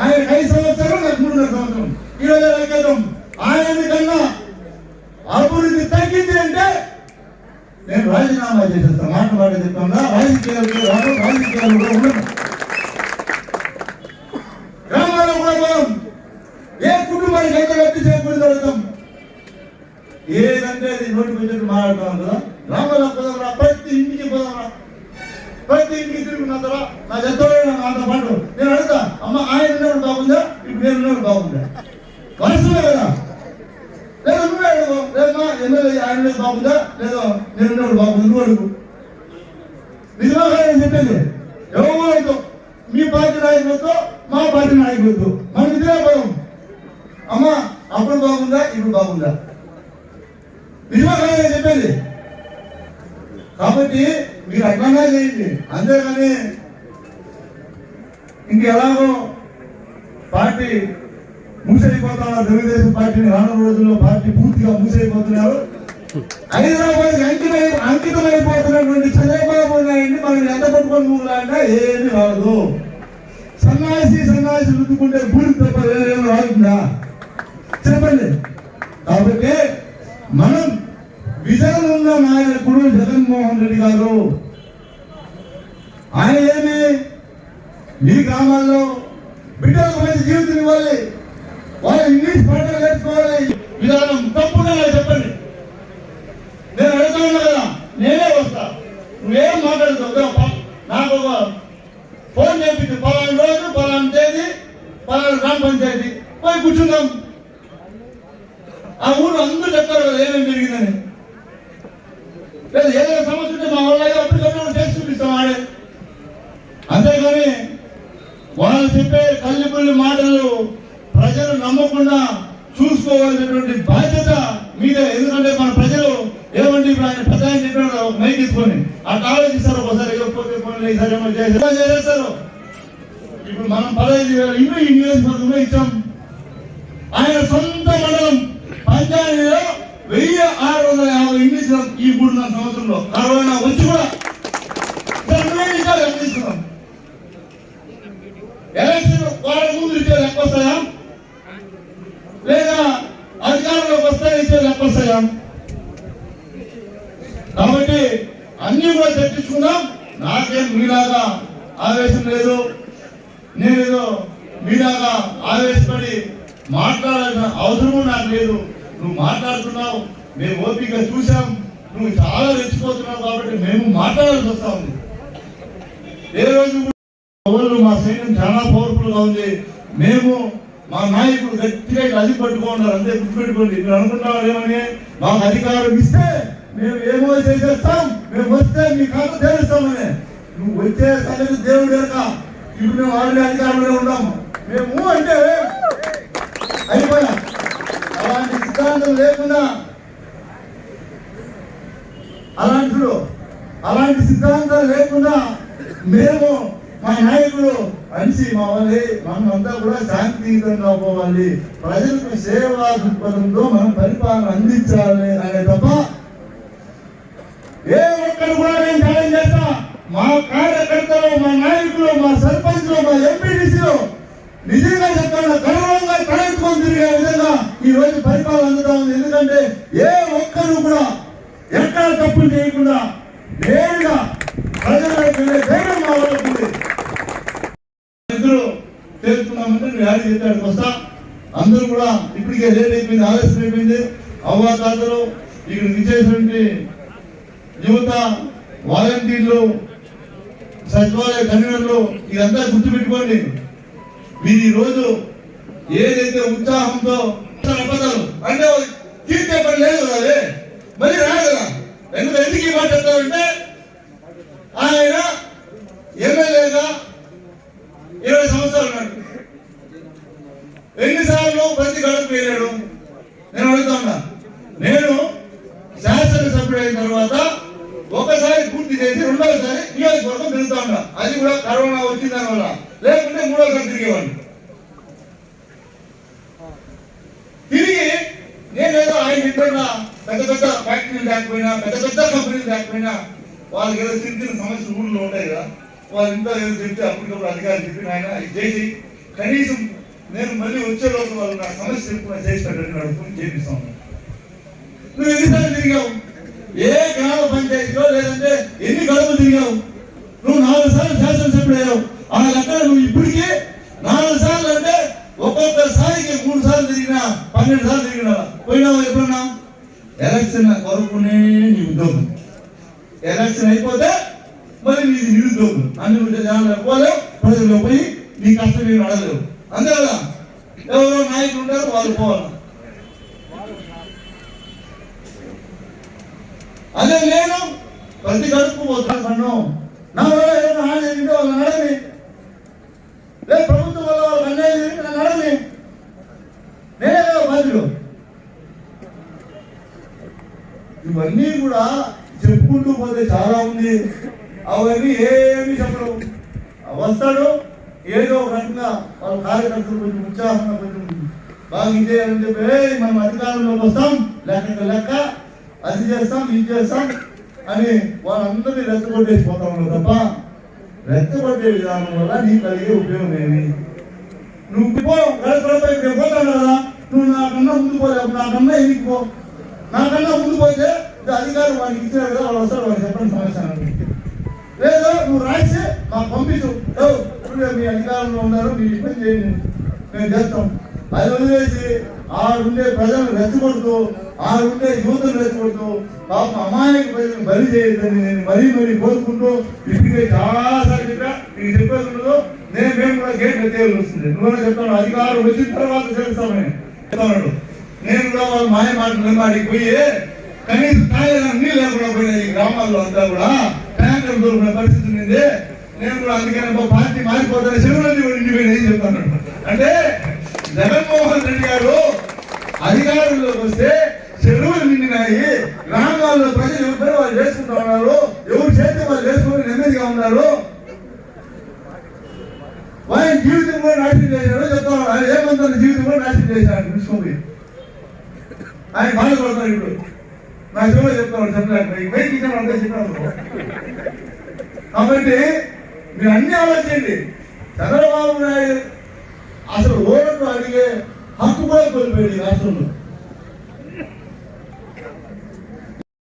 ఆయన ఐదు సంవత్సరాలు నాకు మూడున్నర సంవత్సరం. ఇరవై వేల క్రితం ఆయన కన్నా అభివృద్ధి తగ్గింది అంటే నేను రాజీనామా చేసేస్తాను మాట మాట చెప్తాను రాజకీయాలు రాను రాజకీయాలు కూడా ఉండను గ్రామాల్లో కూడా పోదాం. ఏ కుటుంబానికి ఎంత వ్యక్తి చేయకూడదు అడుగుతాం ఏదంటే అది నోటి పెట్టి మాట్లాడతాం కదా గ్రామాల్లో పోదాంరా ప్రతి ఇంటికి పోదాంరా ప్రతి ఇంటికి తిరుగుతున్నారా నా ఎంతవరకు నాతో పాటు నేను అడుగుతా అమ్మ ఆయన ఉన్నప్పుడు బాగుందా? ఇప్పుడు నేను ఉన్నప్పుడు బాగుందా? మనసులో కదా లేదు నువ్వే అడుగు. లేదమ్మా ఎమ్మెల్యే ఆయన బాగుందా? లేదో నేను ఉన్నప్పుడు బాగుంది? నువ్వు అడుగు. నిజంగా నేను చెప్పేది? ఎవరితో మీ పార్టీ నాయకులతో మా పార్టీ నాయకులతో. మనం ఇదే పోదాం. అమ్మ అప్పుడు బాగుందా ఇప్పుడు బాగుందా? నిజమే నేను చెప్పేది. కాబట్టి మీరు అట్లనే చేయండి. అంతేగాని ఇంకెలాగో పార్టీ మూసైపోతున్నారు తెలుగుదేశం పార్టీని రానున్న రోజుల్లో పార్టీ పూర్తిగా మూసైపోతున్నారు. హైదరాబాద్ అంకితమై అంకితమైపోతున్నటువంటి చంద్రబాబు నాయుడిని మనం ఎంత పట్టుకొని మూలాంటే ఏమి రాదు. సన్నాసి సన్నాసి రుద్దుకుంటే బూడి తప్ప ఏమి రాదుందా చెప్పండి కాబట్టి మనం విజయం ఉన్న నాయకుడు జగన్మోహన్ రెడ్డి గారు. ఆయన ఏమి మీ గ్రామాల్లో బిడ్డలకు మంచి జీవితం ఇవ్వాలి. వాళ్ళు ఇంగ్లీష్ పాటలు నేర్చుకోవాలి. విధానం తప్పుగా చెప్పండి. నేను అడుగుతా ఉన్నా కదా నేనే వస్తా. నువ్వేం మాట్లాడుతావు నాకు ఒక ఫోన్ చేపించు పలానా రోజు పలానా తేదీ పలానా గ్రామ పంచాయతీ. పోయి కూర్చుందాం ఆ ఊరు అందరూ చెప్తారు కదా ఏమేమి జరిగిందని లేదు ఏదైనా సమస్య ఉంటే మా వాళ్ళ అప్పటికప్పుడు చేసి చూపిస్తాం ఆడే. అంతేగాని వాళ్ళు చెప్పే కల్లిపుల్లి మాటలు ప్రజలు నమ్మకుండా చూసుకోవాల్సినటువంటి బాధ్యత మీదే. ఎందుకంటే మన ప్రజలు ఏమండి ఇప్పుడు ఆయన పెద్ద ఆయన చెప్పాడు ఒక మైక్ తీసుకొని. అట్లా ఆలోచిస్తారు ఒకసారి చేస్తారు ఇప్పుడు మనం పదహైదు వేల ఇల్లు ఈ ఇచ్చాం. ఆయన సొంత ఆరు వందల యాభై ఇల్లు ఇచ్చినాం ఈ మూడున్నర సంవత్సరంలో. కరోనా వచ్చి కూడా తొమ్మిది నిమిషాలు ఎలక్షన్ వాళ్ళ ముందు ఇచ్చే ఎక్కువ వస్తాయా లేదా అధికారంలోకి వస్తే ఇచ్చే ఎక్కువ వస్తాయా కాబట్టి అన్ని కూడా చర్చించుకుందాం. నాకేం మీలాగా ఆవేశం లేదు. నేనేదో మీలాగా ఆవేశపడి మాట్లాడాల్సిన అవసరము నాకు లేదు. నువ్వు మాట్లాడుతున్నావు. మేము ఓపిక చూసాం నువ్వు చాలా రెచ్చిపోతున్నావు కాబట్టి మేము మాట్లాడాల్సి వస్తా ఉంది. ఏ రోజు కూడా పౌరులు మా సైన్యం చాలా పవర్ఫుల్గా ఉంది. మేము మా నాయకుడు గట్టిగా ఇట్లా అది పట్టుకున్నారు అంతే గుర్తుపెట్టుకోండి మీరు అనుకుంటున్నారు ఏమని? మాకు అధికారం ఇస్తే మేము ఏమో చేసేస్తాం? మేము వస్తే మీ కాదు తెలుస్తామని. నువ్వు వచ్చే సంగతి దేవుడు ఎరక ఇప్పుడు మేము ఆల్రెడీ అధికారంలో ఉన్నాము మేము అంటే అయిపోయా. అలాంటి సిద్ధాంతం లేకుండా అలాంటి అలాంటి సిద్ధాంతాలు లేకుండా మేము మా నాయకులు మనిషి మా మనమంతా కూడా శాంతియుతంగా పోవాలి. ప్రజలకు సేవా దృక్పథంతో మనం పరిపాలన అందించాలి అనే తప్ప ఏ ఒక్కరు కూడా నేను ఛాలెంజ్ చేస్తా. మా కార్యకర్తలు మా నాయకులు మా సర్పంచ్లు మా ఎంపీటీసీలు నిజంగా చెప్తాను గౌరవంగా తలెత్తుకొని తిరిగే విధంగా ఈ రోజు పరిపాలన అందుతా ఉంది. ఎందుకంటే ఏ తప్పులు చేయకుండా నేరుగా ప్రజలకు ధైర్యం మా ఇద్దరు తెలుసుకున్నామంటే నువ్వు యాడ్ చేస్తాడికి వస్తా. అందరూ కూడా ఇప్పటికే లేట్ అయిపోయింది ఆలస్యం అయిపోయింది. అవ్వాతాతలు ఇక్కడ విచ్చేసినటువంటి యువత వాలంటీర్లు సచివాలయ కన్వీనర్లు ఇదంతా గుర్తుపెట్టుకోండి. మీరు ఈ రోజు ఏదైతే ఉత్సాహంతో అంటే తీర్చే పని లేదు కదా అది. మరి రాదు కదా ఎందుకు ఎందుకు ఈ మాట చెప్తామంటే ఆయన ఎమ్మెల్యేగా ఇరవై సంవత్సరాలు ఉన్నాడు. ఎన్నిసార్లు ప్రతి గడప వెళ్ళాడు. నేను అడుగుతున్నా నేను శాసనసభ్యుడు అయిన తర్వాత ఒకసారి పూర్తి చేసి రెండోసారి నియోజకవర్గం తిరుగుతా ఉన్నా. అది కూడా కరోనా వచ్చిన దానివల్ల లేకుంటే మూడోసారి తిరిగేవాడిని తిరిగి నేనేదో ఆయన చెప్పిన పెద్ద పెద్ద ఫ్యాక్టరీలు లేకపోయినా పెద్ద పెద్ద కంపెనీలు లేకపోయినా వాళ్ళకి ఏదో చిన్న చిన్న సమస్యలు ఊళ్ళో ఉంటాయి కదా వాళ్ళు ఇంట్లో ఏదో చెప్తే అప్పటికప్పుడు అధికారులు చెప్పిన ఆయన ఇది చేసి కనీసం నేను మళ్ళీ వచ్చే రోజు వాళ్ళు నా సమస్య చెప్పుకున్నా చేసి పెట్టండి నడుపుకుని చేపిస్తాను నువ్వు ఎన్నిసార్లు తిరిగావు? ఏ గ్రామ పంచాయతీలో లేదంటే ఎన్ని గడువులు తిరిగావు? నువ్వు నాలుగు సార్లు శాసనసభ్యుడు అయ్యావు ఆ లెక్కన నువ్వు ఇప్పటికే నాలుగు సార్లు అంటే ఒక్కొక్కసారికి మూడు సార్లు తిరిగినా పన్నెండు సార్లు తిరిగినా పోయినావు ఎప్పుడన్నా? ఎలక్షన్ కొరకునే నీ ఉద్యోగం ఎలక్షన్ అయిపోతే మరి నీది నిరుద్యోగం అన్ని జనాలు పోలేవు ప్రజల్లో పోయి నీ కష్టం నేను అడగలేవు. అంతే కదా ఎవరో నాయకులు ఉంటారు వాళ్ళు పోవాలి. అదే నేను ప్రతి గడుపు పోతాను నా వల్ల ఏదైనా హాని జరిగింటే వాళ్ళు నడని లేదు ప్రభుత్వం వల్ల వాళ్ళకి అన్యాయం జరిగింది నన్ను నడని నేనే కదా బాధ్యుడు ఇవన్నీ కూడా చెప్పుకుంటూ పోతే చాలా ఉంది. అవన్నీ ఏమి చెప్పడం వస్తాడు ఏదో ఒక రకంగా వాళ్ళ కార్యకర్తలు కొంచెం ఉత్సాహంగా కొంచెం బాగా ఇది చేయాలని చెప్పి మనం అధికారంలోకి వస్తాం లెక్క లెక్క అది చేస్తాం ఇది చేస్తాం అని వాళ్ళందరినీ రెచ్చగొట్టేసి పోతా ఉన్నారు తప్ప రెచ్చగొట్టే విధానం వల్ల నీకు కలిగే ఉపయోగం ఏమి? నువ్వు పో గడపడపై నేను కదా నువ్వు నాకన్నా ముందు పోలేవు నాకన్నా ఎనికి నాకన్నా ముందు పోతే అధికారం వాడికి ఇచ్చినారు కదా వాళ్ళు వస్తారు వాడు చెప్పండి సమాచారం లేదు నువ్వు రాసి మాకు పంపించు. మీ అధికారంలో ఉన్నారు మీ ఇబ్బంది చేయండి. మేము చేస్తాం. అది వదిలేసి ఆడుండే ప్రజలను రెచ్చగొడుతూ ఆడుండే యువతను రెచ్చగొడుతూ పాపం అమాయక ప్రజలను బలి చేయొద్దని నేను మరీ మరీ కోరుకుంటూ ఇప్పటికే చాలా సార్లు నీకు చెప్పేది ఉండదు నేను మేము కూడా గేట్ ఎత్తేయాల్సి వస్తుంది. నువ్వు చెప్తాను అధికారం వచ్చిన తర్వాత చేస్తామని. చెప్తాను. నేను కూడా వాళ్ళు మాయ మాటలు నిలబడికి పోయి కనీసం తాగడానికి నీళ్ళు లేకుండా పోయినాయి ఈ గ్రామాల్లో అంతా కూడా. ట్యాంకర్ దొరికిన పరిస్థితి ఉంది నేను కూడా అందుకని పార్టీ మారిపోతాను చెరువులన్నీ కూడా నిండిపోయినాయి ఏం చెప్తాను అంటే జగన్మోహన్ రెడ్డి గారు అధికారంలోకి వస్తే చెరువులు నిండినాయి. గ్రామాల్లో ప్రజలు ఎవరు వాళ్ళు చేసుకుంటా ఉన్నారు? ఎవరు చేస్తే వాళ్ళు చేసుకుని నెమ్మదిగా ఉన్నారు? ఆయన జీవితం కూడా నాశనం చేశాడు చెప్తా ఉన్నాడు జీవితం కూడా నాశనం చేశాడు చూసుకోండి. ఆయన బాధపడతారు ఇప్పుడు. నా చెవులో చెప్తాను చెప్పలేక బయటికి ఇచ్చిన అంటే చెప్పాను కాబట్టి మీరు అన్ని ఆలోచించండి చంద్రబాబు నాయుడు అసలు ఓటు అడిగే హక్కు కూడా కోల్పోయింది రాష్ట్రంలో.